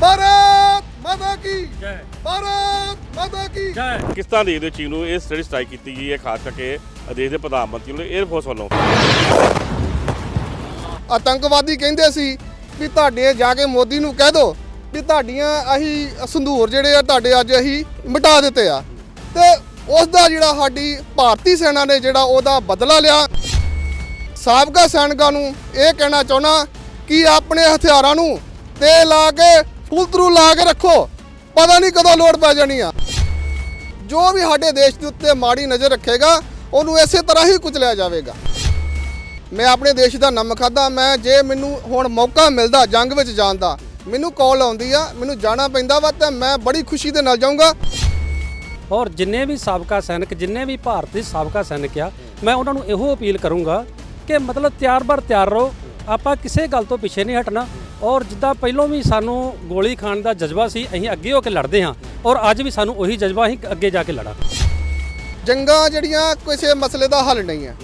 ਭਾਰਤ ਮਾਤਾ ਕੀ ਜੈ ਭਾਰਤ ਮਾਤਾ ਕੀ ਜੈ ਕਿਸ ਤਰ੍ਹਾਂ ਦੇਖਦੇ ਹੋ ਚੀਨ ਨੂੰ ਇਹ ਸਟੱਡੀ ਸਟ੍ਰਾਈਕ ਕੀਤੀ ਗਈ ਹੈ ਖਾਸ ਕਰਕੇ ਦੇਸ਼ ਦੇ ਪ੍ਰਧਾਨ ਮੰਤਰੀ ਵੱਲੋਂ 에ਅਰਫੋਰਸ ਵੱਲੋਂ ਆਤੰਕਵਾਦੀ ਕਹਿੰਦੇ ਸੀ ਵੀ ਤੁਹਾਡੇ ਜਾ ਕੇ ਮੋਦੀ ਨੂੰ ਕਹਿ ਦਿਓ ਵੀ ਤੁਹਾਡੀਆਂ ਅਸੀਂ ਸੰਧੂਰ ਜਿਹੜੇ ਆ ਤੁਹਾਡੇ ਅੱਜ ਅਸੀਂ ਮਿਟਾ ਦਿੱਤੇ ਆ ਤੇ ਉਸ ਦਾ ਜਿਹੜਾ ਸਾਡੀ ਭਾਰਤੀ ਸੈਨਾ ਨੇ ਜਿਹੜਾ ਉਹਦਾ ਬਦਲਾ ਲਿਆ ਸਾਬਕਾ ਸੈਨਿਕਾਂ ਨੂੰ ਇਹ ਕਹਿਣਾ ਚਾਹੁੰਦਾ ਕਿ ਆਪਣੇ ਹਥਿਆਰਾਂ ਨੂੰ ਤੇ ਲਾ ਕੇ ਫੁੱਲ ਥਰੂ ਲਾ ਕੇ ਰੱਖੋ। ਪਤਾ ਨਹੀਂ ਕਦੋਂ ਲੋੜ ਪੈ ਜਾਣੀ ਆ। ਜੋ ਵੀ ਸਾਡੇ ਦੇਸ਼ ਦੇ ਉੱਤੇ ਮਾੜੀ ਨਜ਼ਰ ਰੱਖੇਗਾ, ਉਹਨੂੰ ਇਸੇ ਤਰ੍ਹਾਂ ਹੀ ਕੁਚਲਿਆ ਜਾਵੇਗਾ। ਮੈਂ ਆਪਣੇ ਦੇਸ਼ ਦਾ ਨਮ ਖਾਦਾ, ਮੈਂ ਜੇ ਮੈਨੂੰ ਹੁਣ ਮੌਕਾ ਮਿਲਦਾ ਜੰਗ ਵਿੱਚ ਜਾਣ ਦਾ, ਮੈਨੂੰ ਕਾਲ ਆਉਂਦੀ ਆ, ਮੈਨੂੰ ਜਾਣਾ ਪੈਂਦਾ ਵਾ ਤਾਂ ਮੈਂ ਬੜੀ ਖੁਸ਼ੀ ਦੇ ਨਾਲ ਜਾਊਂਗਾ। ਔਰ ਜਿੰਨੇ ਵੀ ਸਾਬਕਾ ਸੈਨਿਕ, ਜਿੰਨੇ ਵੀ ਭਾਰਤ ਦੇ ਸਾਬਕਾ ਸੈਨਿਕ ਆ, ਮੈਂ ਉਹਨਾਂ ਨੂੰ ਇਹੋ ਅਪੀਲ ਕਰੂੰਗਾ ਕਿ ਮਤਲਬ ਤਿਆਰ ਬਰ ਤਿਆਰ ਰਹੋ, ਆਪਾਂ ਕਿਸੇ ਗੱਲ ਤੋਂ ਪਿੱਛੇ ਨਹੀਂ ਹਟਣਾ। ਔਰ ਜਿੱਦਾਂ ਪਹਿਲਾਂ ਵੀ ਸਾਨੂੰ ਗੋਲੀ ਖਾਣ ਦਾ ਜਜ਼ਬਾ ਸੀ, ਅਸੀਂ ਅੱਗੇ ਹੋ ਕੇ ਲੜਦੇ ਹਾਂ ਔਰ ਅੱਜ ਵੀ ਸਾਨੂੰ ਉਹੀ ਜਜ਼ਬਾ ਅਸੀਂ ਅੱਗੇ ਜਾ ਕੇ ਲੜਾਂ। ਜੰਗਾਂ ਜਿਹੜੀਆਂ ਕਿਸੇ ਮਸਲੇ ਦਾ ਹੱਲ ਨਹੀਂ ਹੈ।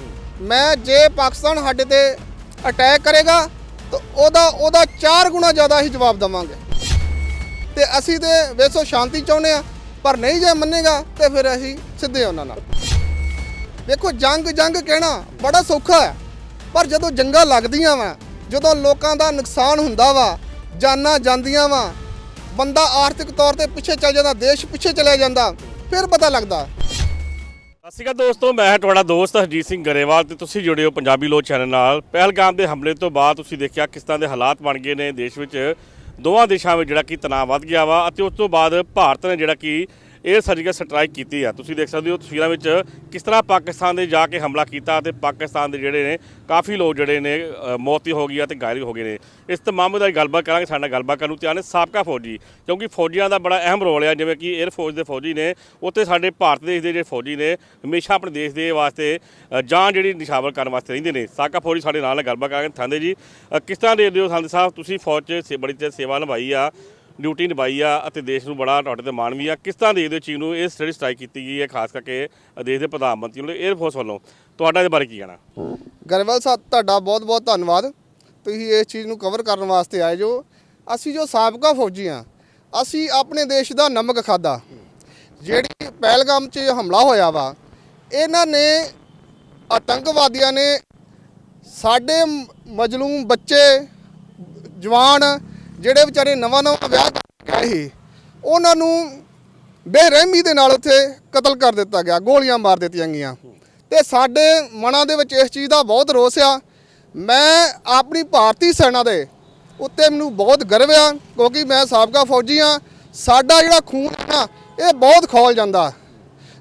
ਮੈਂ ਜੇ ਪਾਕਿਸਤਾਨ ਸਾਡੇ ਤੇ ਅਟੈਕ ਕਰੇਗਾ, ਤਾਂ ਉਹਦਾ ਉਹਦਾ 4 ਗੁਣਾ ਜ਼ਿਆਦਾ ਹੀ ਜਵਾਬ ਦਵਾਂਗੇ। ਤੇ ਅਸੀਂ ਤੇ ਵੇਸੋ ਸ਼ਾਂਤੀ ਚਾਹੁੰਦੇ ਆ ਪਰ ਨਹੀਂ ਜੇ ਮੰਨੇਗਾ, ਤੇ ਫਿਰ ਅਸੀਂ ਸਿੱਧੇ ਉਹਨਾਂ ਨਾਲ। ਵੇਖੋ ਜੰਗ ਜੰਗ ਕਹਿਣਾ ਬੜਾ ਸੌਖਾ ਹੈ, ਪਰ ਜਦੋਂ ਜੰਗਾਂ ਲੱਗਦੀਆਂ ਵਾ ਜਦੋਂ ਲੋਕਾਂ ਦਾ ਨੁਕਸਾਨ ਹੁੰਦਾ ਵਾ, ਜਾਨਾਂ ਜਾਂਦੀਆਂ ਵਾ, ਬੰਦਾ ਆਰਥਿਕ ਤੌਰ ਤੇ ਪਿੱਛੇ ਚੱਲ ਜਾਂਦਾ, ਦੇਸ਼ ਪਿੱਛੇ ਚਲਿਆ ਜਾਂਦਾ, ਫਿਰ ਪਤਾ ਲੱਗਦਾ। ਸਤਿ ਸ਼੍ਰੀ ਅਕਾਲ ਦੋਸਤੋ, ਮੈਂ ਹਾਂ ਤੁਹਾਡਾ ਦੋਸਤ ਹਰਜੀਤ ਸਿੰਘ ਗਰੇਵਾਲ ਤੇ ਤੁਸੀਂ ਜੁੜੇ ਹੋ ਪੰਜਾਬੀ ਲੋਕ ਚੈਨਲ ਨਾਲ। ਪਹਿਲਗਾਮ ਦੇ ਹਮਲੇ ਤੋਂ ਬਾਅਦ ਤੁਸੀਂ ਦੇਖਿਆ ਕਿਸ ਤਰ੍ਹਾਂ ਦੇ ਹਾਲਾਤ ਬਣ ਗਏ ਨੇ ਦੇਸ਼ ਵਿੱਚ। ਦੋਵਾਂ ਦੇਸ਼ਾਂ ਵਿੱਚ ਜਿਹੜਾ ਕਿ ਤਣਾਅ ਵੱਧ ਗਿਆ ਵਾ ਅਤੇ ਉਸ ਤੋਂ ਬਾਅਦ ਭਾਰਤ ਨੇ ਜਿਹੜਾ ਕਿ ਇਹ ਸਰਜੀਕਲ ਸਟ੍ਰਾਈਕ ਕੀਤੀ ਆ। ਤੁਸੀਂ ਦੇਖ ਸਕਦੇ ਹੋ ਤਸਵੀਰਾਂ ਵਿੱਚ ਕਿਸ ਤਰ੍ਹਾਂ ਪਾਕਿਸਤਾਨ ਦੇ ਜਾ ਕੇ ਹਮਲਾ ਕੀਤਾ ਤੇ ਪਾਕਿਸਤਾਨ ਦੇ ਜਿਹੜੇ ਨੇ ਕਾਫੀ ਲੋਕ ਜਿਹੜੇ ਨੇ ਅ, ਮੌਤ ਹੀ ਹੋ ਗਈ ਆ ਤੇ ਘਾਇਲ ਹੋ ਗਏ ਨੇ। ਇਸ ਤਮਾਮ ਦਾ ਗੱਲਬਾਤ ਕਰਾਂਗੇ ਸਾਡੇ ਨਾਲ ਗੱਲਬਾਤ ਕਰਨ ਨੂੰ ਤਿਆਰ ਨੇ ਸਾਬਕਾ ਫੌਜੀ। ਕਿਉਂਕਿ ਫੌਜੀਆਂ ਦਾ ਬੜਾ ਅਹਿਮ ਰੋਲ ਆ ਜਿਵੇਂ ਕਿ 에ਅਰ ਫੋਰਸ ਦੇ ਫੌਜੀ ਨੇ ਉੱਥੇ ਸਾਡੇ ਭਾਰਤ ਦੇਸ਼ ਦੇ ਜਿਹੜੇ ਫੌਜੀ ਨੇ ਹਮੇਸ਼ਾ ਆਪਣੇ ਦੇਸ਼ ਦੇ ਵਾਸਤੇ ਅ, ਜਾਨ ਜਿਹੜੀ ਨਿਸ਼ਾਵਰ ਕਰਨ ਵਾਸਤੇ ਰਹਿੰਦੇ ਨੇ। ਸਾਬਕਾ ਫੌਜੀ ਸਾਡੇ ਨਾਲ ਨੇ ਗੱਲਬਾਤ ਕਰਾਂਗੇ। ਥਾਂਦੇ ਜੀ ਕਿਸ ਤਰ੍ਹਾਂ ਦੇਖਦੇ ਹੋ ਸੰਦ ਸਾਹਿਬ ਤੁਸੀਂ ਫੌਜ 'ਚ ਸੇ- ਬੜੀ ਤੇ ਸੇਵਾ ਨਿਭਾਈ ਆ। ਡਿਊਟੀ ਨਿਭਾਈ ਆ ਅਤੇ ਦੇਸ਼ ਨੂੰ ਬੜਾ ਤੁਹਾਡੇ ਤੇ ਮਾਣ ਵੀ ਆ। ਕਿਸ ਤਰ੍ਹਾਂ ਦੇਖਦੇ ਹੋ ਚੀਨ ਨੂੰ ਇਹ ਸਟੱਡੀ ਸਟ੍ਰਾਈਕ ਕੀਤੀ ਗਈ ਹੈ, ਖਾਸ ਕਰਕੇ ਦੇਸ਼ ਦੇ ਪ੍ਰਧਾਨ ਮੰਤਰੀ ਵੱਲੋਂ 에ਅਰ ਫੋਰਸ ਵੱਲੋਂ? ਤੁਹਾਡਾ ਇਹਦੇ ਬਾਰੇ ਕੀ ਕਹਿਣਾ? ਗਰੇਵਾਲ ਸਾਹਿਬ, ਤੁਹਾਡਾ ਬਹੁਤ ਬਹੁਤ ਧੰਨਵਾਦ। ਤੁਸੀਂ ਇਸ ਚੀਜ਼ ਨੂੰ ਕਵਰ ਕਰਨ ਵਾਸਤੇ ਆਏ ਜੋ। ਅਸੀਂ ਜੋ ਸਾਬਕਾ ਫੌਜੀ ਆ ਅਸੀਂ ਆਪਣੇ ਦੇਸ਼ ਦਾ ਨਮਕ ਖਾਦਾ ਜਿਹੜੀ ਪਹਿਲਗਾਮ 'ਚ ਹਮਲਾ ਹੋਇਆ ਵਾ, ਇਹਨਾਂ ਨੇ ਆਤੰਕਵਾਦੀਆਂ ਨੇ ਸਾਡੇ ਮਜਲੂਮ ਬੱਚੇ, ਜਵਾਨ ਜਿਹੜੇ ਵਿਚਾਰੇ ਨਵਾਂ ਨਵਾਂ ਵਿਆਹ ਗਏ ਸੀ, ਉਹਨਾਂ ਨੂੰ ਬੇਰਹਿਮੀ ਦੇ ਨਾਲ ਉੱਥੇ ਕਤਲ ਕਰ ਦਿੱਤਾ ਗਿਆ, ਗੋਲੀਆਂ ਮਾਰ ਦਿੱਤੀਆਂ ਗਈਆਂ। ਤੇ ਸਾਡੇ ਮਨਾਂ ਦੇ ਵਿੱਚ ਇਸ ਚੀਜ਼ ਦਾ ਬਹੁਤ ਰੋਸ ਆ। ਮੈਂ ਆਪਣੀ ਭਾਰਤੀ ਸੈਨਾ ਦੇ ਉੱਤੇ ਮੈਨੂੰ ਬਹੁਤ ਗਰਵ ਆ, ਕਿਉਂਕਿ ਮੈਂ ਸਾਬਕਾ ਫੌਜੀ ਆ। ਸਾਡਾ ਜਿਹੜਾ ਖੂਨ ਹੈ ਨਾ, ਇਹ ਬਹੁਤ ਖੋਲ ਜਾਂਦਾ।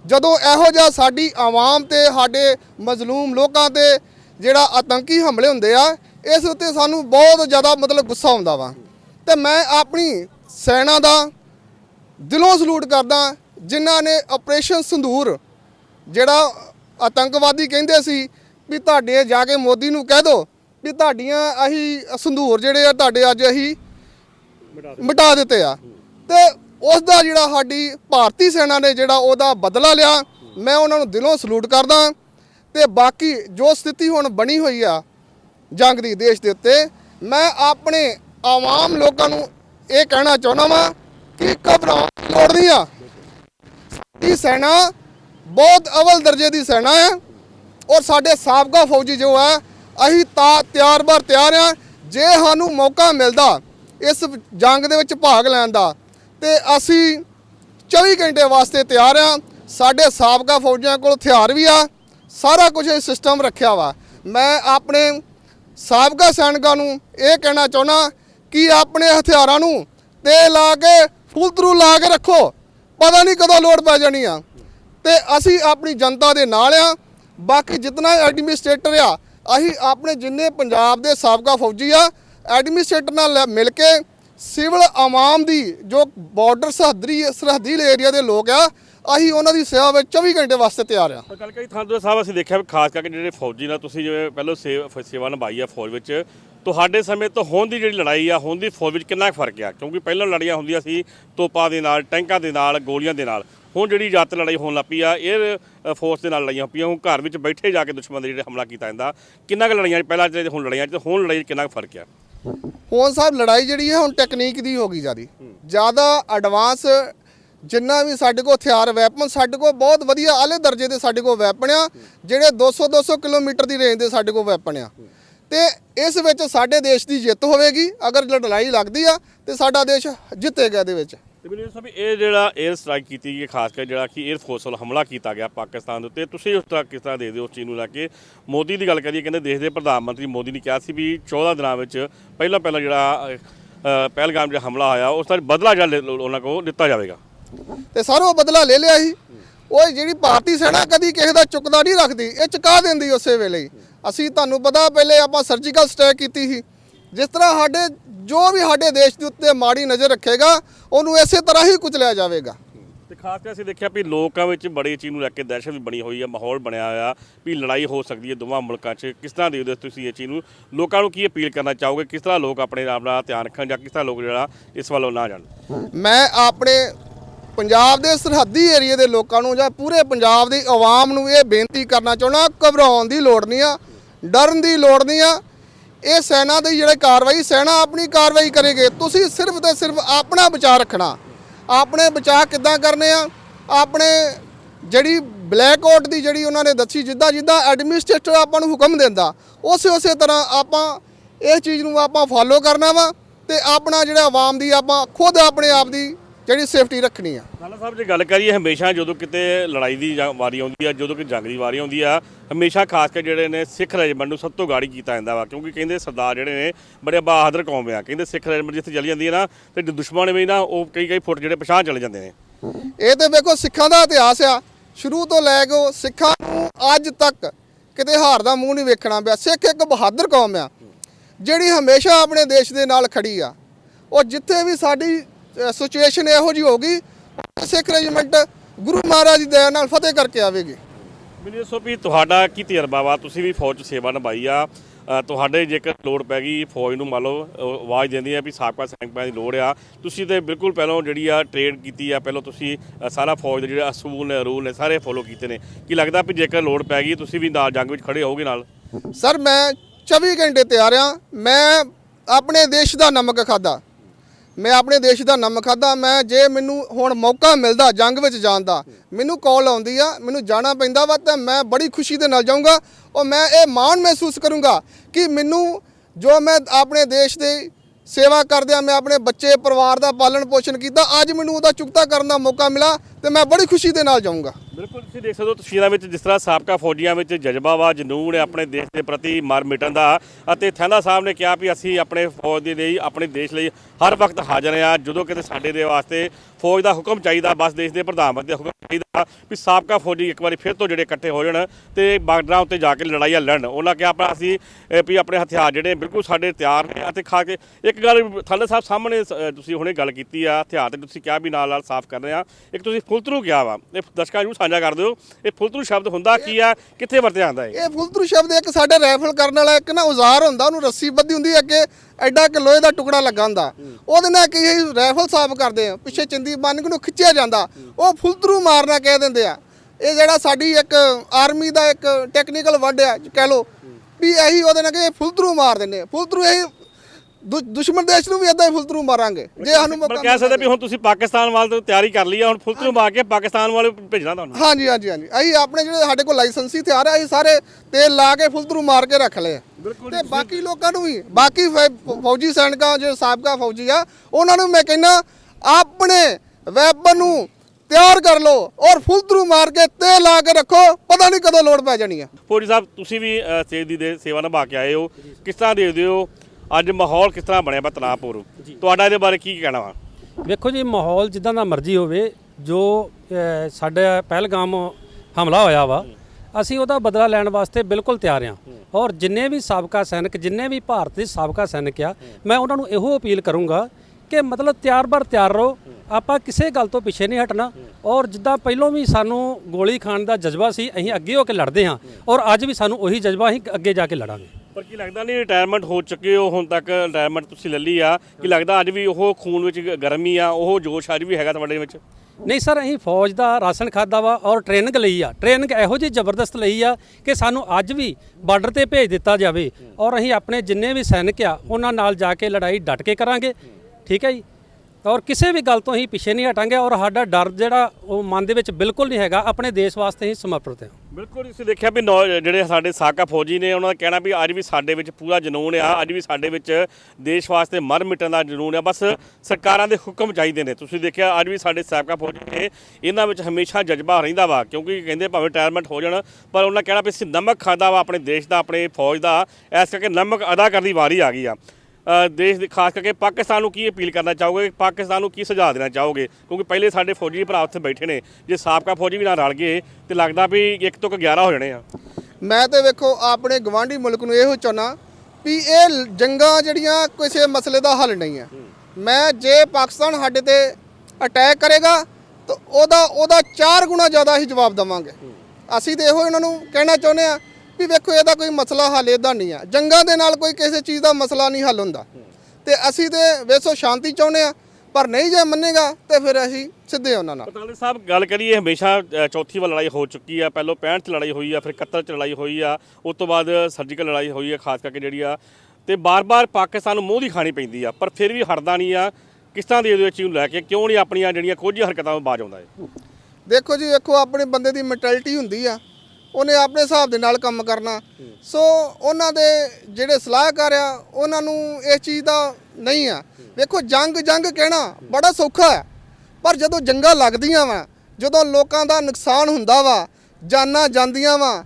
ਜਦੋਂ ਇਹੋ ਜਿਹਾ ਸਾਡੀ ਆਵਾਮ ਤੇ, ਸਾਡੇ ਮਜ਼ਲੂਮ ਲੋਕਾਂ ਤੇ ਜਿਹੜਾ ਆਤੰਕੀ ਹਮਲੇ ਹੁੰਦੇ ਆ, ਇਸ ਉੱਤੇ ਸਾਨੂੰ ਬਹੁਤ ਜ਼ਿਆਦਾ ਮਤਲਬ ਗੁੱਸਾ ਆਉਂਦਾ ਵਾ। ਤੇ ਮੈਂ ਆਪਣੀ ਸੈਨਾ ਦਾ ਦਿਲੋਂ ਸਲੂਟ ਕਰਦਾ ਜਿਨ੍ਹਾਂ ਨੇ ਆਪਰੇਸ਼ਨ ਸੰਧੂਰ, ਜਿਹੜਾ ਆਤੰਕਵਾਦੀ ਕਹਿੰਦੇ ਸੀ ਵੀ ਤੁਹਾਡੇ ਜਾ ਕੇ ਮੋਦੀ ਨੂੰ ਕਹਿ ਦਿਓ ਵੀ ਤੁਹਾਡੀਆਂ ਅਸੀਂ ਸੰਧੂਰ ਜਿਹੜੇ ਆ ਤੁਹਾਡੇ ਅੱਜ ਅਸੀਂ ਮਿਟਾ ਦਿੱਤੇ ਆ। ਤੇ ਉਸ ਦਾ ਜਿਹੜਾ ਸਾਡੀ ਭਾਰਤੀ ਸੈਨਾ ਨੇ ਜਿਹੜਾ ਉਹਦਾ ਬਦਲਾ ਲਿਆ, ਮੈਂ ਉਹਨਾਂ ਨੂੰ ਦਿਲੋਂ ਸਲੂਟ ਕਰਦਾ ਤੇ ਬਾਕੀ ਜੋ ਸਥਿਤੀ ਹੁਣ ਬਣੀ ਹੋਈ ਆ ਜੰਗ ਦੀ ਦੇਸ਼ ਦੇ ਉੱਤੇ, ਮੈਂ ਆਪਣੇ ਆਵਾਮ ਲੋਕਾਂ ਨੂੰ ਇਹ ਕਹਿਣਾ ਚਾਹੁੰਦਾ ਵਾਂ ਕਿ ਘਬਰਾਉਣ ਦੀ ਲੋੜ ਨਹੀਂ ਆ। ਸਾਡੀ ਸੈਨਾ ਬਹੁਤ ਅਵਲ ਦਰਜੇ ਦੀ ਸੈਨਾ ਹੈ ਔਰ ਸਾਡੇ ਸਾਬਕਾ ਫੌਜੀ ਜੋ ਹੈ ਅਸੀਂ ਤਾਂ ਤਿਆਰ ਬਰ ਤਿਆਰ ਆ। ਜੇ ਸਾਨੂੰ ਮੌਕਾ ਮਿਲਦਾ ਇਸ ਜੰਗ ਦੇ ਵਿੱਚ ਭਾਗ ਲੈਣ ਦਾ, ਤੇ ਅਸੀਂ 24 ਘੰਟੇ ਵਾਸਤੇ ਤਿਆਰ ਆ। ਸਾਡੇ ਸਾਬਕਾ ਫੌਜੀਆਂ ਕੋਲ ਹਥਿਆਰ ਵੀ ਆ, ਸਾਰਾ ਕੁਝ ਇਹ ਸਿਸਟਮ ਰੱਖਿਆ ਵਾ। ਮੈਂ ਆਪਣੇ ਸਾਬਕਾ ਸੈਨਿਕਾਂ ਨੂੰ ਇਹ ਕਹਿਣਾ ਚਾਹੁੰਦਾ ਕਿ ਆਪਣੇ ਹਥਿਆਰਾਂ ਨੂੰ ਤੇ ਲਾ ਕੇ ਫੁੱਲ ਥਰੂ ਲਾ ਕੇ ਰੱਖੋ? ਪਤਾ ਨਹੀਂ ਕਦੋਂ ਲੋੜ ਪੈ ਜਾਣੀ ਆ। ਤੇ ਅਸੀਂ ਆਪਣੀ ਜਨਤਾ ਦੇ ਨਾਲ ਆ। ਬਾਕੀ ਜਿੰਨਾ ਐਡਮਿਨਿਸਟ੍ਰੇਟਰ ਆ, ਅਸੀਂ ਆਪਣੇ ਜਿੰਨੇ ਪੰਜਾਬ ਦੇ ਸਾਬਕਾ ਫੌਜੀ ਆ, ਐਡਮਿਨਿਸਟ੍ਰੇਟਰ ਨਾਲ ਲੈ- ਮਿਲ ਕੇ ਸਿਵਲ ਆਵਾਮ ਦੀ ਜੋ ਬਾਰਡਰ ਸਰਹੱਦੀ ਸਰਹੱਦੀ ਏਰੀਆ ਦੇ ਲੋਕ ਆ, ਅਸੀਂ ਉਹਨਾਂ ਦੀ ਸੇਵਾ ਵਿੱਚ 24 ਘੰਟੇ ਵਾਸਤੇ ਤਿਆਰ ਆ। ਗੱਲ ਕਰੀ ਥਾਂ ਸਾਹਿਬ, ਅਸੀਂ ਦੇਖਿਆ ਖਾਸ ਕਰਕੇ ਜਿਹੜੇ ਫੌਜੀ ਨਾਲ ਤੁਸੀਂ ਜਿਵੇਂ ਪਹਿਲਾਂ ਸੇ- ਸੇਵਾ ਨਿਭਾਈ ਆ ਫੌਜ ਵਿੱਚ ਤੁਹਾਡੇ ਸਮੇਂ ਤੋਂ ਹੁਣ ਦੀ ਜਿਹੜੀ ਲੜਾਈ ਆ, ਹੁਣ ਦੀ ਫੌਜ ਵਿੱਚ ਕਿੰਨਾ ਕੁ ਫ਼ਰਕ ਆ? ਕਿਉਂਕਿ ਪਹਿਲਾਂ ਲੜਾਈਆਂ ਹੁੰਦੀਆਂ ਸੀ ਤੋਪਾਂ ਦੇ ਨਾਲ, ਟੈਂਕਾਂ ਦੇ ਨਾਲ, ਗੋਲੀਆਂ ਦੇ ਨਾਲ। ਹੁਣ ਜਿਹੜੀ ਜੱਤ ਲੜਾਈ ਹੋਣ ਲੱਗ ਪਈ ਆ 에ਅਰ ਫੋਰਸ ਦੇ ਨਾਲ ਲੜਾਈਆਂ ਪਈਆਂ ਹੁਣ ਘਰ ਵਿੱਚ ਬੈਠੇ ਜਾ ਕੇ ਦੁਸ਼ਮਣ ਦੇ ਜਿਹੜੇ ਹਮਲਾ ਕੀਤਾ ਜਾਂਦਾ। ਕਿੰਨਾ ਕੁ ਲੜਾਈਆਂ, ਪਹਿਲਾਂ ਤੇ ਹੁਣ ਲੜਾਈਆਂ ਤੇ ਹੁਣ ਲੜਾਈ 'ਚ ਕਿੰਨਾ ਕੁ ਫ਼ਰਕ ਆ? ਹੁਣ ਸਾਹਿਬ, ਲੜਾਈ ਜਿਹੜੀ ਹੈ ਹੁਣ ਟੈਕਨੀਕ ਦੀ ਹੋ ਗਈ ਜਿਆਦੀ। ਜ਼ਿਆਦਾ ਐਡਵਾਂਸ ਜਿੰਨਾ ਵੀ ਸਾਡੇ ਕੋਲ ਹਥਿਆਰ ਵੈਪਨ ਸਾਡੇ ਕੋਲ ਬਹੁਤ ਵਧੀਆ, ਆਲੇ ਦਰਜੇ ਦੇ ਸਾਡੇ ਕੋਲ ਵੈਪਨ ਆ। ਜਿਹੜੇ 200 200 ਕਿਲੋਮੀਟਰ ਦੀ ਰੇਂਜ ਦੇ ਸਾਡੇ ਕੋਲ ਵੈਪਨ ਆ। ਤੇ ਇਸ ਵਿੱਚ ਸਾਡੇ ਦੇਸ਼ ਦੀ ਜਿੱਤ ਹੋਵੇਗੀ ਅਗਰ ਲੜਾਈ ਲੱਗਦੀ ਆ ਤੇ ਸਾਡਾ ਦੇਸ਼ ਜਿੱਤੇਗਾ ਇਹਦੇ ਵਿੱਚ। ਤੇ ਮੈਨੂੰ ਵੀ ਇਹ ਜਿਹੜਾ 에ਅਰ ਸਟ੍ਰਾਈਕ ਕੀਤੀ ਗਈ ਖਾਸ ਕਰ ਜਿਹੜਾ ਕਿ 에ਅਰ ਫੋਰਸ ਵੱਲ ਹਮਲਾ ਕੀਤਾ ਗਿਆ ਪਾਕਿਸਤਾਨ ਦੇ ਉੱਤੇ ਤੁਸੀਂ ਉਸ ਤਰ੍ਹਾਂ ਕਿਸ ਤਰ੍ਹਾਂ ਦੇਖਦੇ ਹੋ ਉਸ ਚੀਜ਼ ਨੂੰ ਲੈ ਕੇ? ਮੋਦੀ ਦੀ ਗੱਲ ਕਰੀਏ ਕਹਿੰਦੇ ਦੇਸ਼ ਦੇ ਪ੍ਰਧਾਨ ਮੰਤਰੀ ਮੋਦੀ ਨੇ ਕਿਹਾ ਸੀ ਵੀ 14 ਦਿਨਾਂ ਵਿੱਚ ਪਹਿਲਾਂ ਪਹਿਲਾਂ ਜਿਹੜਾ ਪਹਿਲਗਾਮ ਜਿਹੜਾ ਹਮਲਾ ਹੋਇਆ ਉਸ ਦਾ ਬਦਲਾ ਜਿਹੜਾ ਉਹਨਾਂ ਕੋਲ ਦਿੱਤਾ ਜਾਵੇਗਾ। ਤੇ ਸਰ ਉਹ ਬਦਲਾ ਲੈ ਲਿਆ ਸੀ। ਉਹ ਜਿਹੜੀ ਭਾਰਤੀ ਸੈਨਾ ਕਦੀ ਕਿਸੇ ਦਾ ਚੁੱਕਦਾ ਨਹੀਂ ਰੱਖਦੀ ਇਹ ਚੁਕਾ ਦਿੰਦੀ ਉਸੇ ਵੇਲੇ ਹੀ। ਅਸੀਂ ਤੁਹਾਨੂੰ ਪਤਾ ਪਹਿਲੇ ਆਪਾਂ ਸਰਜੀਕਲ ਸਟ੍ਰਾਈਕ ਕੀਤੀ ਸੀ। ਜਿਸ ਤਰ੍ਹਾਂ ਸਾਡੇ ਜੋ ਵੀ ਸਾਡੇ ਦੇਸ਼ ਦੇ ਉੱਤੇ ਮਾੜੀ ਨਜ਼ਰ ਰੱਖੇਗਾ ਉਹਨੂੰ ਇਸੇ ਤਰ੍ਹਾਂ ਹੀ ਕੁਚਲਿਆ ਜਾਵੇਗਾ। ਤੇ ਖਾਸ ਕਰਕੇ ਅਸੀਂ ਦੇਖਿਆ ਵੀ ਲੋਕਾਂ ਵਿੱਚ ਬੜੀ ਚੀਜ਼ ਨੂੰ ਲੈ ਕੇ ਦਹਿਸ਼ਤ ਵੀ ਬਣੀ ਹੋਈ ਹੈ ਮਾਹੌਲ ਬਣਿਆ ਹੋਇਆ ਵੀ ਲੜਾਈ ਹੋ ਸਕਦੀ ਹੈ ਦੋਵਾਂ ਮੁਲਕਾਂ 'ਚ। ਕਿਸ ਤਰ੍ਹਾਂ ਹੋ ਤੁਸੀਂ ਇਹ ਚੀਜ਼ ਨੂੰ ਲੋਕਾਂ ਨੂੰ ਕੀ ਅਪੀਲ ਕਰਨਾ ਚਾਹੋਗੇ? ਕਿਸ ਤਰ੍ਹਾਂ ਲੋਕ ਆਪਣੇ ਆਪ ਦਾ ਧਿਆਨ ਰੱਖਣ ਜਾਂ ਕਿਸ ਤਰ੍ਹਾਂ ਲੋਕ ਜਿਹੜਾ ਇਸ ਵੱਲੋਂ ਨਾ ਜਾਣ? ਮੈਂ ਆਪਣੇ ਪੰਜਾਬ ਦੇ ਸਰਹੱਦੀ ਏਰੀਏ ਦੇ ਲੋਕਾਂ ਨੂੰ ਜਾਂ ਪੂਰੇ ਪੰਜਾਬ ਦੀ ਆਵਾਮ ਨੂੰ ਇਹ ਬੇਨਤੀ ਕਰਨਾ ਚਾਹੁੰਦਾ ਘਬਰਾਉਣ ਦੀ ਲੋੜ ਨਹੀਂ ਆ। ਡਰਨ ਦੀ ਲੋੜ ਨਹੀਂ ਆ। ਇਹ ਸੈਨਾ ਦੀ ਜਿਹੜੇ ਕਾਰਵਾਈ, ਸੈਨਾ ਆਪਣੀ ਕਾਰਵਾਈ ਕਰੇਗੇ। ਤੁਸੀਂ ਸਿਰਫ ਤੇ ਸਿਰਫ ਆਪਣਾ ਬਚਾਅ ਰੱਖਣਾ। ਆਪਣੇ ਬਚਾਅ ਕਿੱਦਾਂ ਕਰਨੇ ਆ? ਆਪਣੇ ਜਿਹੜੀ ਬਲੈਕ ਆਊਟ ਦੀ ਜਿਹੜੀ ਉਹਨਾਂ ਨੇ ਦੱਸੀ, ਜਿੱਦਾਂ ਜਿੱਦਾਂ ਐਡਮਿਨਿਸਟ੍ਰੇਟਰ ਆਪਾਂ ਨੂੰ ਹੁਕਮ ਦਿੰਦਾ, ਉਸੇ ਉਸੇ ਤਰ੍ਹਾਂ ਆਪਾਂ ਇਹ ਚੀਜ਼ ਨੂੰ ਆਪਾਂ ਫਾਲੋ ਕਰਨਾ ਵਾ ਤੇ ਆਪਣਾ ਜਿਹੜਾ ਆਵਾਮ ਦੀ ਆਪਾਂ ਖੁਦ ਆਪਣੇ ਆਪ ਦੀ ਜਿਹੜੀ ਸੇਫਟੀ ਰੱਖਣੀ ਆ। ਲਾਲਾ ਸਾਹਿਬ ਜੇ ਗੱਲ ਕਰੀਏ ਹਮੇਸ਼ਾ ਜਦੋਂ ਕਿਤੇ ਲੜਾਈ ਦੀ ਜਾਂ ਵਾਰੀ ਆਉਂਦੀ ਆ ਜਦੋਂ ਕਿ ਜੰਗ ਦੀ ਵਾਰੀ ਆਉਂਦੀ ਆ ਹਮੇਸ਼ਾ ਖਾਸ ਕਰ ਜਿਹੜੇ ਨੇ ਸਿੱਖ ਰੈਜੀਮੈਂਟ ਨੂੰ ਸਭ ਤੋਂ ਗਾੜੀ ਕੀਤਾ ਜਾਂਦਾ ਵਾ ਕਿਉਂਕਿ ਕਹਿੰਦੇ ਸਰਦਾਰ ਜਿਹੜੇ ਨੇ ਬੜੇ ਬਹਾਦਰ ਕੌਮ ਆ। ਕਹਿੰਦੇ ਸਿੱਖ ਰੈਜੀਮੈਂਟ ਜਿੱਥੇ ਚਲੀ ਜਾਂਦੀ ਹੈ ਨਾ ਤੇ ਦੁਸ਼ਮਣ ਵੀ ਨਾ ਉਹ ਕਈ ਕਈ ਫੁੱਟ ਜਿਹੜੇ ਪਛਾਣ ਚਲੇ ਜਾਂਦੇ ਨੇ। ਇਹ ਤੇ ਵੇਖੋ ਸਿੱਖਾਂ ਦਾ ਇਤਿਹਾਸ ਆ। ਸ਼ੁਰੂ ਤੋਂ ਲੈ ਕੇ ਸਿੱਖਾਂ ਨੂੰ ਅੱਜ ਤੱਕ ਕਿਤੇ ਹਾਰ ਦਾ ਮੂੰਹ ਨਹੀਂ ਵੇਖਣਾ ਪਿਆ। ਸਿੱਖ ਇੱਕ ਬਹਾਦਰ ਕੌਮ ਆ। ਜਿਹੜੀ ਹਮੇਸ਼ਾ ਆਪਣੇ ਦੇਸ਼ ਦੇ ਨਾਲ ਖੜੀ ਆ। ਉਹ ਜਿੱਥੇ ਵੀ ਸਾਡੀ ਸਿਚੁਏਸ਼ਨ ਇਹੋ ਜੀ ਹੋਗੀ ਸਿੱਖ ਰੈਜੀਮੈਂਟ ਗੁਰੂ ਮਹਾਰਾਜ ਦੀ ਦਇਆ ਨਾਲ ਫਤਿਹ ਕਰਕੇ ਆਵੇਗੀ। ਮੈਨੂੰ ਦੱਸੋ ਵੀ ਤੁਹਾਡਾ ਕੀ ਤਜਰਬਾ ਵਾ? ਤੁਸੀਂ ਵੀ ਫੌਜ 'ਚ ਸੇਵਾ ਨਿਭਾਈ ਆ। ਤੁਹਾਡੇ ਜੇਕਰ ਲੋੜ ਪੈ ਗਈ ਫੌਜ ਨੂੰ ਮੰਨ ਲਓ ਆਵਾਜ਼ ਦਿੰਦੀ ਆ ਵੀ ਸਾਬਕਾ ਸੈਨਿਕ ਦੀ ਲੋੜ ਆ। ਤੁਸੀਂ ਤੇ ਬਿਲਕੁਲ ਪਹਿਲਾਂ ਜਿਹੜੀ ਆ ਟ੍ਰੇਨ ਕੀਤੀ ਆ ਪਹਿਲਾਂ ਤੁਸੀਂ ਸਾਰਾ ਫੌਜ ਦੇ ਜਿਹੜੇ ਅਸੂਲ ਨੇ ਰੂਲ ਨੇ ਸਾਰੇ ਫੋਲੋ ਕੀਤੇ ਨੇ। ਕੀ ਲੱਗਦਾ ਵੀ ਜੇਕਰ ਲੋੜ ਪੈ ਗਈ ਤੁਸੀਂ ਵੀ ਨਾਲ ਜੰਗ ਵਿੱਚ ਖੜੇ ਹੋਗੇ ਨਾਲ? ਸਰ ਮੈਂ 24 ਘੰਟੇ ਤਿਆਰ ਆ। ਮੈਂ ਆਪਣੇ ਦੇਸ਼ ਦਾ ਨਮਕ ਖਾਦਾ। ਮੈਂ ਆਪਣੇ ਦੇਸ਼ ਦਾ ਨਮਕ ਖਾਦਾ ਮੈਂ ਜੇ ਮੈਨੂੰ ਹੁਣ ਮੌਕਾ ਮਿਲਦਾ ਜੰਗ ਵਿੱਚ ਜਾਣ ਦਾ, ਮੈਨੂੰ ਕਾਲ ਆਉਂਦੀ ਆ, ਮੈਨੂੰ ਜਾਣਾ ਪੈਂਦਾ ਵਾ ਤਾਂ ਮੈਂ ਬੜੀ ਖੁਸ਼ੀ ਦੇ ਨਾਲ ਜਾਊਂਗਾ ਔਰ ਮੈਂ ਇਹ ਮਾਣ ਮਹਿਸੂਸ ਕਰੂੰਗਾ ਕਿ ਮੈਨੂੰ ਜੋ ਮੈਂ ਆਪਣੇ ਦੇਸ਼ ਦੇ ਸੇਵਾ ਕਰਦਿਆਂ, ਮੈਂ ਆਪਣੇ ਬੱਚੇ, ਪਰਿਵਾਰ ਦਾ ਪਾਲਣ ਪੋਸ਼ਣ ਕੀਤਾ, ਅੱਜ ਮੈਨੂੰ ਉਹਦਾ ਚੁਕਤਾ ਕਰਨ ਦਾ ਮੌਕਾ ਮਿਲਾ ਤੇ ਮੈਂ ਬੜੀ ਖੁਸ਼ੀ ਦੇ ਨਾਲ ਜਾਊਂਗਾ। ਬਿਲਕੁਲ, ਤੁਸੀਂ ਦੇਖ ਸਕਦੇ ਹੋ ਤਸਵੀਰਾਂ ਵਿੱਚ ਜਿਸ ਤਰ੍ਹਾਂ ਸਾਬਕਾ ਫੌਜੀਆਂ ਵਿੱਚ ਜਜ਼ਬਾ ਵਾ ਜਨੂਨ ਹੈ ਆਪਣੇ ਦੇਸ਼ ਦੇ ਪ੍ਰਤੀ ਮਰ ਮਿਟਣ ਦਾ ਅਤੇ ਥੈਂਦਾ ਸਾਹਿਬ ਨੇ ਕਿਹਾ ਵੀ ਅਸੀਂ ਆਪਣੇ ਫੌਜ ਦੇ ਲਈ, ਆਪਣੇ ਦੇਸ਼ ਲਈ ਹਰ ਵਕਤ ਹਾਜ਼ਰ ਹਾਂ, ਜਦੋਂ ਕਿਤੇ ਸਾਡੇ ਦੇ ਵਾਸਤੇ ਫੌਜ ਦਾ ਹੁਕਮ ਚਾਹੀਦਾ, ਬਸ ਦੇਸ਼ ਦੇ ਪ੍ਰਧਾਨ ਮੰਤਰੀ ਦਾ ਹੁਕਮ ਚਾਹੀਦਾ ਵੀ ਸਾਬਕਾ ਫੌਜੀ ਇੱਕ ਵਾਰੀ ਫਿਰ ਤੋਂ ਜਿਹੜੇ ਇਕੱਠੇ ਹੋ ਜਾਣ ਤੇ ਬਾਰਡਰਾਂ ਉੱਤੇ ਜਾ ਕੇ ਲੜਾਈਆਂ ਲੜਨ। ਉਹਨਾਂ ਕਿਹਾ ਆਪਣਾ ਅਸੀਂ ਵੀ ਆਪਣੇ ਹਥਿਆਰ ਜਿਹੜੇ ਬਿਲਕੁਲ ਸਾਡੇ ਤਿਆਰ ਨੇ ਅਤੇ ਖਾ ਕੇ ਇੱਕ ਗੱਲ ਥਾਲੇ ਸਾਹਿਬ ਸਾਹਮਣੇ ਤੁਸੀਂ ਹੁਣੇ ਗੱਲ ਕੀਤੀ ਆ, ਹਥਿਆਰ ਤੇ ਤੁਸੀਂ ਕਿਹਾ ਵੀ ਨਾਲ ਨਾਲ ਸਾਫ਼ ਕਰ ਰਹੇ ਆ ਇੱਕ ਤੁਸੀਂ ਫੁਲਤਰੂ ਕਿਹਾ ਵਾ। ਇਹ ਦਰਸ਼ਕਾਂ ਨੂੰ ਸਾਂਝਾ ਕਰ ਦਿਓ। ਇਹ ਫੁਲਤਰੂ ਸ਼ਬਦ ਹੁੰਦਾ ਕੀ ਆ? ਕਿੱਥੇ ਵਰਤਿਆ ਜਾਂਦਾ ਹੈ ਇਹ ਫੁਲਤਰੂ ਸ਼ਬਦ ਇੱਕ ਸਾਡਾ ਰਾਈਫਲ ਕਰਨ ਵਾਲਾ ਇੱਕ ਨਾ ਔਜ਼ਾਰ ਹੁੰਦਾ, ਉਹਨੂੰ ਰੱਸੀ ਬੱਧੀ ਹੁੰਦੀ ਹੈ ਅੱਗੇ ਐਡਾ ਕਿ ਲੋਹੇ ਦਾ ਟੁਕੜਾ ਲੱਗਾ ਹੁੰਦਾ। ਉਹਦੇ ਨਾਲ ਕੀ ਅਸੀਂ ਰਾਈਫਲ ਸਾਫ਼ ਕਰਦੇ ਆ, ਪਿੱਛੇ ਚਿੰਦੀ ਬੰਨ ਕੇ ਨੂੰ ਖਿੱਚਿਆ ਜਾਂਦਾ। ਉਹ ਫੁਲਤਰੂ ਮਾਰਨਾ ਕਹਿ ਦਿੰਦੇ ਆ। ਇਹ ਜਿਹੜਾ ਸਾਡੀ ਇੱਕ ਆਰਮੀ ਦਾ ਇੱਕ ਟੈਕਨੀਕਲ ਵਰਡ ਆ, ਕਹਿ ਲੋ ਵੀ ਇਹੀ ਉਹਦੇ ਨਾਲ ਕਿ ਇਹ ਫੁਲਤਰੂ ਮਾਰ ਦਿੰਦੇ ਆ। ਫੁਲਤਰੂ ਇਹੀ ਦੁ- ਦੁਸ਼ਮਣ ਦੇਸ਼ ਨੂੰ ਵੀ ਇਦਾਂ ਹੀ ਫੁਲਤਰੂ ਮਾਰਾਂਗੇ। ਜੇ ਸਾਨੂੰ ਮੌਕਾ ਕਹਿ ਸਕਦੇ ਵੀ ਹੁਣ ਤੁਸੀਂ ਪਾਕਿਸਤਾਨ ਵੱਲ ਤੋਂ ਤਿਆਰੀ ਕਰ ਲਈ ਆ ਹੁਣ ਫੁਲਤਰੂ ਮਾਰ ਕੇ ਪਾਕਿਸਤਾਨ ਵੱਲ ਭੇਜਣਾ ਤੁਹਾਨੂੰ। ਹਾਂਜੀ ਹਾਂਜੀ ਹਾਂਜੀ। ਅਸੀਂ ਆਪਣੇ ਜਿਹੜੇ ਸਾਡੇ ਕੋਲ ਲਾਇਸੈਂਸੀ ਹਥਿਆਰ ਆ ਅਸੀਂ ਸਾਰੇ ਤੇਲ ਲਾ ਕੇ ਫੁਲਤਰੂ ਮਾਰ ਕੇ ਰੱਖ ਲਏ ਆ। ਤੇ ਬਾਕੀ ਲੋਕਾਂ ਨੂੰ ਵੀ ਬਾਕੀ ਫੈ- ਫੌਜੀ ਸੈਨਿਕਾਂ ਜਿਹੜੇ ਸਾਬਕਾ ਫੌਜੀ ਆ ਉਹਨਾਂ ਨੂੰ ਮੈਂ ਕਹਿੰਦਾ ਆਪਣੇ ਵੈਪਨ ਨੂੰ ਤਿਆਰ ਕਰ ਲਓ ਔਰ ਫੁਲਤਰੂ ਮਾਰ ਕੇ ਤੇਲ ਲਾ ਕੇ ਰੱਖੋ ਪਤਾ ਨਹੀਂ ਕਦੋਂ ਲੋੜ ਪੈ ਜਾਣੀ ਆ। ਫੌਜੀ ਸਾਹਿਬ ਤੁਸੀਂ ਵੀ ਅ, ਦੇ ਸੇਵਾ ਨਿਭਾ ਕੇ ਆਏ ਹੋ। ਕਿਸ ਤਰ੍ਹਾਂ ਦੇਖਦੇ ਹੋ ਅੱਜ ਮਾਹੌਲ ਕਿਸ ਤਰ੍ਹਾਂ ਬਣਿਆ ਵਾ ਤਣਾਅਪੂਰਨ ਤੁਹਾਡਾ ਇਹਦੇ ਬਾਰੇ ਕੀ ਕਹਿਣਾ ਵਾ? ਵੇਖੋ ਜੀ ਮਾਹੌਲ ਜਿੱਦਾਂ ਦਾ ਮਰਜ਼ੀ ਹੋਵੇ ਜੋ ਸਾਡਾ ਪਹਿਲਗਾਮ ਹਮਲਾ ਹੋਇਆ ਵਾ ਅਸੀਂ ਉਹਦਾ ਬਦਲਾ ਲੈਣ ਵਾਸਤੇ ਬਿਲਕੁਲ ਤਿਆਰ ਹਾਂ। ਔਰ ਜਿੰਨੇ ਵੀ ਸਾਬਕਾ ਸੈਨਿਕ ਜਿੰਨੇ ਵੀ ਭਾਰਤ ਦੇ ਸਾਬਕਾ ਸੈਨਿਕ ਆ ਮੈਂ ਉਹਨਾਂ ਨੂੰ ਇਹੋ ਅਪੀਲ ਕਰੂੰਗਾ ਕਿ ਮਤਲਬ ਤਿਆਰ ਬਰ ਤਿਆਰ ਰਹੋ। ਆਪਾਂ ਕਿਸੇ ਗੱਲ ਤੋਂ ਪਿੱਛੇ ਨਹੀਂ ਹਟਣਾ। ਔਰ ਜਿੱਦਾਂ ਪਹਿਲਾਂ ਵੀ ਸਾਨੂੰ ਗੋਲੀ ਖਾਣ ਦਾ ਜਜ਼ਬਾ ਸੀ ਅਸੀਂ ਅੱਗੇ ਹੋ ਕੇ ਲੜਦੇ ਹਾਂ। ਔਰ ਅੱਜ ਵੀ ਸਾਨੂੰ ਉਹੀ ਜਜ਼ਬਾ ਅਸੀਂ ਅੱਗੇ ਜਾ ਕੇ ਲੜਾਂਗੇ। ਪਰ ਕੀ ਲੱਗਦਾ ਨਹੀਂ ਰਿਟਾਇਰਮੈਂਟ ਹੋ ਚੁੱਕੀ ਹੋ ਹੁਣ ਤੱਕ ਰਿਟਾਇਰਮੈਂਟ ਤੁਸੀਂ ਲੈ ਲਈ ਆ? ਕੀ ਲੱਗਦਾ ਅੱਜ ਵੀ ਉਹ ਖੂਨ ਵਿੱਚ ਗਰਮੀ ਆ? ਉਹ ਜੋਸ਼ ਅੱਜ ਵੀ ਹੈਗਾ ਤੁਹਾਡੇ ਵਿੱਚ? ਨਹੀਂ ਸਰ, ਅਸੀਂ ਫੌਜ ਦਾ ਰਾਸ਼ਨ ਖਾਦਾ ਵਾ ਔਰ ਟ੍ਰੇਨਿੰਗ ਲਈ ਆ। ਟ੍ਰੇਨਿੰਗ ਇਹੋ ਜਿਹੀ ਜ਼ਬਰਦਸਤ ਲਈ ਆ ਕਿ ਸਾਨੂੰ ਅੱਜ ਵੀ ਬਾਰਡਰ ਤੇ ਭੇਜ ਦਿੱਤਾ ਜਾਵੇ। ਔਰ ਅਸੀਂ ਆਪਣੇ ਜਿੰਨੇ ਵੀ ਸੈਨਿਕ ਆ, ਉਹਨਾਂ ਨਾਲ ਜਾ ਕੇ ਲੜਾਈ ਡਟ ਕੇ ਕਰਾਂਗੇ। ਠੀਕ ਹੈ ਜੀ? ਔਰ ਕਿਸੇ ਵੀ ਗੱਲ ਤੋਂ ਅਸੀਂ ਪਿੱਛੇ ਨਹੀਂ ਹਟਾਂਗੇ ਔਰ ਸਾਡਾ ਡਰ ਜਿਹੜਾ ਉਹ ਮਨ ਦੇ ਵਿੱਚ ਬਿਲਕੁਲ ਨਹੀਂ ਹੈਗਾ, ਆਪਣੇ ਦੇਸ਼ ਵਾਸਤੇ ਹੀ ਸਮਰਪਿਤ ਹਾਂ। ਬਿਲਕੁਲ ਤੁਸੀਂ ਦੇਖਿਆ ਵੀ ਨੌ- ਜਿਹੜੇ ਸਾਡੇ ਸਾਕਾ ਫੌਜੀ ਨੇ, ਉਹਨਾਂ ਦਾ ਕਹਿਣਾ ਵੀ ਅੱਜ ਵੀ ਸਾਡੇ ਵਿੱਚ ਪੂਰਾ ਜਨੂਨ ਆ, ਅੱਜ ਵੀ ਸਾਡੇ ਵਿੱਚ ਦੇਸ਼ ਵਾਸਤੇ ਮਰ ਮਿਟਣ ਦਾ ਜਨੂਨ ਆ, ਬਸ ਸਰਕਾਰਾਂ ਦੇ ਹੁਕਮ ਚਾਹੀਦੇ ਨੇ। ਤੁਸੀਂ ਦੇਖਿਆ ਅੱਜ ਵੀ ਸਾਡੇ ਸਾਕਾ ਫੌਜੀ ਨੇ ਇਹਨਾਂ ਵਿੱਚ ਹਮੇਸ਼ਾ ਜਜ਼ਬਾ ਰਹਿੰਦਾ ਵਾ, ਕਿਉਂਕਿ ਕਹਿੰਦੇ ਭਾਵੇਂ ਰਿਟਾਇਰਮੈਂਟ ਹੋ ਜਾਣ, ਪਰ ਉਹਨਾਂ ਕਹਿਣਾ ਵੀ ਅਸੀਂ ਨਮਕ ਖਾਦਾ ਵਾ, ਆਪਣੇ ਦੇਸ਼ ਦਾ, ਆਪਣੇ ਫੌਜ ਦਾ, ਇਸ ਕਰਕੇ ਨਮਕ ਅਦਾ ਕਰਨ ਦੀ ਵਾਰੀ ਆ ਗਈ ਆ। ਦੇਸ਼ ਦੇ ਖਾਸ ਕਰਕੇ ਪਾਕਿਸਤਾਨ ਨੂੰ ਕੀ ਅਪੀਲ ਕਰਨਾ ਚਾਹੋਗੇ? ਪਾਕਿਸਤਾਨ ਨੂੰ ਕੀ ਸੁਝਾਅ ਦੇਣਾ ਚਾਹੋਗੇ? ਕਿਉਂਕਿ ਪਹਿਲੇ ਸਾਡੇ ਫੌਜੀ ਭਰਾ ਉੱਥੇ ਬੈਠੇ ਨੇ। ਜੇ ਸਾਬਕਾ ਫੌਜੀ ਵੀ ਨਾਲ ਰਲ ਗਏ, ਤੇ ਲੱਗਦਾ ਵੀ ਇੱਕ ਤੋਂ 11 ਹੋ ਜਾਣੇ ਆ। ਮੈਂ ਤੇ ਵੇਖੋ, ਆਪਣੇ ਗਵਾਂਢੀ ਮੁਲਕ ਨੂੰ ਇਹੋ ਚਾਹਨਾ ਵੀ ਇਹ ਜੰਗਾਂ ਜਿਹੜੀਆਂ ਕਿਸੇ ਮਸਲੇ ਦਾ ਹੱਲ ਨਹੀਂ ਹੈ। ਮੈਂ ਜੇ ਪਾਕਿਸਤਾਨ ਸਾਡੇ ਤੇ ਅਟੈਕ ਕਰੇਗਾ, ਤਾਂ ਉਹਦਾ ਉਹਦਾ 4 ਗੁਣਾ ਜ਼ਿਆਦਾ ਹੀ ਜਵਾਬ ਦਵਾਂਗੇ। ਅਸੀਂ ਤੇ ਇਹੋ ਇਹਨਾਂ ਨੂੰ ਕਹਿਣਾ ਚਾਹੁੰਦੇ ਆ ਵੀ ਵੇਖੋ ਇਹਦਾ ਕੋਈ ਮਸਲਾ ਹੱਲ ਇਹਦਾ ਨਹੀਂ ਆ। ਜੰਗਾਂ ਦੇ ਨਾਲ ਕੋਈ ਕਿਸੇ ਚੀਜ਼ ਦਾ ਮਸਲਾ ਨਹੀਂ ਹੱਲ ਹੁੰਦਾ। ਤੇ ਅਸੀਂ ਤੇ ਵੇਸੋ ਸ਼ਾਂਤੀ ਚਾਹੁੰਦੇ ਆ ਪਰ ਨਹੀਂ ਜੇ ਮੰਨੇਗਾ ਤੇ ਫਿਰ ਅਸੀਂ ਸਿੱਧੇ ਉਹਨਾਂ ਨਾਲ। ਪਤਾਲੇ ਸਾਹਿਬ ਗੱਲ ਕਰੀਏ ਹਮੇਸ਼ਾ ਚੌਥੀ ਵਾਰ ਲੜਾਈ ਹੋ ਚੁੱਕੀ ਆ। ਪਹਿਲਾਂ 65 ਚ ਲੜਾਈ ਹੋਈ ਆ ਫਿਰ 71 ਚ ਲੜਾਈ ਹੋਈ ਆ। ਉਸ ਤੋਂ ਬਾਅਦ ਸਰਜੀਕਲ ਲੜਾਈ ਹੋਈ ਆ ਖਾਸ ਕਰਕੇ ਜਿਹੜੀ ਆ। ਤੇ ਬਾਰ-ਬਾਰ ਪਾਕਿਸਤਾਨ ਨੂੰ ਮੂੰਹ ਦੀ ਖਾਣੀ ਪੈਂਦੀ ਆ ਪਰ ਫਿਰ ਵੀ ਹਟਦਾ ਨਹੀਂ ਆ। ਕਿਸ ਤਰ੍ਹਾਂ ਦੀ ਇਹਦੇ ਵਿੱਚ ਨੂੰ ਲੈ ਕੇ ਕਿਉਂ ਨਹੀਂ ਆਪਣੀਆਂ ਜਿਹੜੀਆਂ ਕੁਝ ਹਰਕਤਾਂ ਬਾਜ ਆਉਂਦਾ ਹੈ? ਦੇਖੋ ਜੀ ਵੇਖੋ ਆਪਣੇ ਬੰਦੇ ਦੀ ਮੈਂਟੈਲਿਟੀ ਹੁੰਦੀ ਆ। ਉਹਨੇ ਆਪਣੇ ਹਿਸਾਬ ਦੇ ਨਾਲ ਕੰਮ ਕਰਨਾ। ਸੋ ਉਹਨਾਂ ਦੇ ਜਿਹੜੇ ਸਲਾਹਕਾਰ ਆ, ਉਹਨਾਂ ਨੂੰ ਇਸ ਚੀਜ਼ ਦਾ ਨਹੀਂ ਆ। ਵੇਖੋ, ਜੰਗ ਜੰਗ ਕਹਿਣਾ ਬੜਾ ਸੌਖਾ ਹੈ। ਪਰ ਜਦੋਂ ਜੰਗਾਂ ਲੱਗਦੀਆਂ ਵਾ, ਜਦੋਂ ਲੋਕਾਂ ਦਾ ਨੁਕਸਾਨ ਹੁੰਦਾ ਵਾ, ਜਾਨਾਂ ਜਾਂਦੀਆਂ ਵਾ,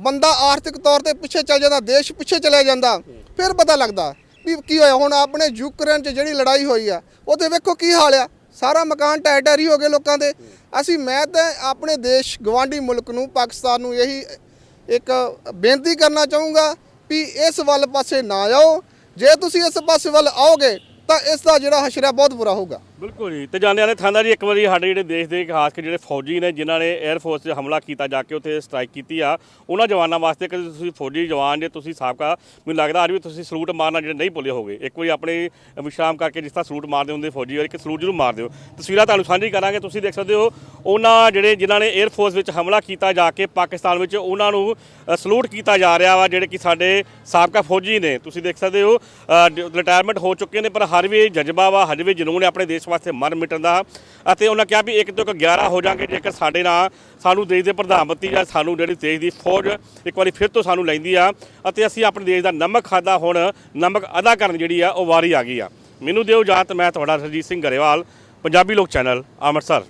ਬੰਦਾ ਆਰਥਿਕ ਤੌਰ ਤੇ ਪਿੱਛੇ ਚੱਲ ਜਾਂਦਾ, ਦੇਸ਼ ਪਿੱਛੇ ਚਲਿਆ ਜਾਂਦਾ, ਫਿਰ ਪਤਾ ਲੱਗਦਾ ਵੀ ਕੀ ਹੋਇਆ। ਹੁਣ ਆਪਣੇ ਯੂਕਰੇਨ 'ਚ ਜਿਹੜੀ ਲੜਾਈ ਹੋਈ ਆ ਉਹਦੇ ਵੇਖੋ ਕੀ ਹਾਲ ਆ। ਸਾਰਾ ਮਕਾਨ ਢਹਿ ਢੇਰੀ ਹੋ ਗਏ ਲੋਕਾਂ ਦੇ। ਅਸੀਂ ਮੈਂ ਤਾਂ ਆਪਣੇ ਦੇਸ਼ ਗਵਾਂਢੀ ਮੁਲਕ ਨੂੰ ਪਾਕਿਸਤਾਨ ਨੂੰ ਇਹੀ ਇੱਕ ਬੇਨਤੀ ਕਰਨਾ ਚਾਹੂੰਗਾ ਵੀ ਇਸ ਵੱਲ ਪਾਸੇ ਨਾ ਆਓ ਜੇ ਤੁਸੀਂ ਇਸ ਪਾਸੇ ਵੱਲ ਆਓਗੇ ਤਾਂ ਇਸ ਦਾ ਜਿਹੜਾ ਹਸ਼ਰਾ ਬਹੁਤ ਬੁਰਾ ਹੋਊਗਾ। ਬਿਲਕੁਲ ਜੀ। ਤੇ ਜਾਣਿਆ ਨੇ ਥਾਂਦਾ ਜੀ ਇੱਕ ਵਾਰੀ ਸਾਡੇ ਜਿਹੜੇ ਦੇਸ਼ ਦੇ ਖਾਸ ਕੇ ਜਿਹੜੇ ਫੌਜੀ ਨੇ, ਜਿਨ੍ਹਾਂ ਨੇ 에ਅਰ ਫੋਰਸ 'ਤੇ ਹਮਲਾ ਕੀਤਾ, ਜਾ ਕੇ ਉੱਥੇ ਸਟ੍ਰਾਈਕ ਕੀਤੀ ਆ, ਉਹਨਾਂ ਜਵਾਨਾਂ ਵਾਸਤੇ ਕਦੇ ਤੁਸੀਂ ਫੌਜੀ ਜਵਾਨ ਜੇ ਤੁਸੀਂ ਸਾਬਕਾ, ਮੈਨੂੰ ਲੱਗਦਾ ਅੱਜ ਵੀ ਤੁਸੀਂ ਸਲੂਟ ਮਾਰਨਾ ਜਿਹੜੇ ਨਹੀਂ ਭੁੱਲੇ ਹੋਗੇ ਇੱਕ ਵਾਰੀ ਆਪਣੇ ਵਿਸ਼ਰਾਮ ਕਰਕੇ ਜਿਸ ਤਰ੍ਹਾਂ ਸਲੂਟ ਮਾਰਦੇ ਹੁੰਦੇ ਫੌਜੀ ਵਾਰ ਇੱਕ ਸਲੂਟ ਜ਼ਰੂਰ ਮਾਰ ਦਿਓ। ਤਸਵੀਰਾਂ ਤੁਹਾਨੂੰ ਸਾਂਝੀ ਕਰਾਂਗੇ, ਤੁਸੀਂ ਦੇਖ ਸਕਦੇ ਹੋ, ਉਹਨਾਂ ਜਿਹੜੇ ਜਿਨ੍ਹਾਂ ਨੇ 에ਅਰ ਫੋਰਸ ਵਿੱਚ ਹਮਲਾ ਕੀਤਾ ਜਾ ਕੇ ਪਾਕਿਸਤਾਨ ਵਿੱਚ, ਉਹਨਾਂ ਨੂੰ ਸਲੂਟ ਕੀਤਾ ਜਾ ਰਿਹਾ ਵਾ, ਜਿਹੜੇ ਕਿ ਸਾਡੇ ਸਾਬਕਾ ਫੌਜੀ ਨੇ। ਤੁਸੀਂ ਦੇਖ ਸਕਦੇ ਹੋ ਰਿਟਾਇਰਮੈਂਟ ਹੋ ਚੁੱਕੇ ਨੇ, ਪਰ ਹਰ ਵੀ ਜਜ਼ਬਾ ਵਾ, ਹਰ ਵੀ ਜਨੂਨ ਹੈ ਆਪਣੇ ਦੇਸ਼ ਵਾਸਤੇ ਮਰ ਮਿਟਣ ਦਾ ਅਤੇ ਉਹਨਾਂ ਕਿਹਾ ਵੀ ਇੱਕ ਤੋਂ ਇੱਕ 11 ਹੋ ਜਾਣਗੇ ਜੇਕਰ ਸਾਡੇ ਨਾਲ ਸਾਨੂੰ ਦੇਸ਼ ਦੇ ਪ੍ਰਧਾਨ ਮੰਤਰੀ ਜਾਂ ਸਾਨੂੰ ਜਿਹੜੀ ਦੇਸ਼ ਦੀ ਫੌਜ ਇੱਕ ਵਾਰੀ ਫਿਰ ਤੋਂ ਸਾਨੂੰ ਲੈਂਦੀ ਆ ਅਤੇ ਅਸੀਂ ਆਪਣੇ ਦੇਸ਼ ਦਾ ਨਮਕ ਖਾਦਾ ਹੁਣ ਨਮਕ ਅਦਾ ਕਰਨ ਜਿਹੜੀ ਆ ਉਹ ਵਾਰੀ ਆ ਗਈ ਆ। ਮੈਨੂੰ ਦਿਓ ਇਜਾਜ਼ਤ, ਮੈਂ ਤੁਹਾਡਾ ਸਰਜੀਤ ਸਿੰਘ ਗਰੇਵਾਲ, ਪੰਜਾਬੀ ਲੋਕ ਚੈਨਲ, ਅੰਮ੍ਰਿਤਸਰ।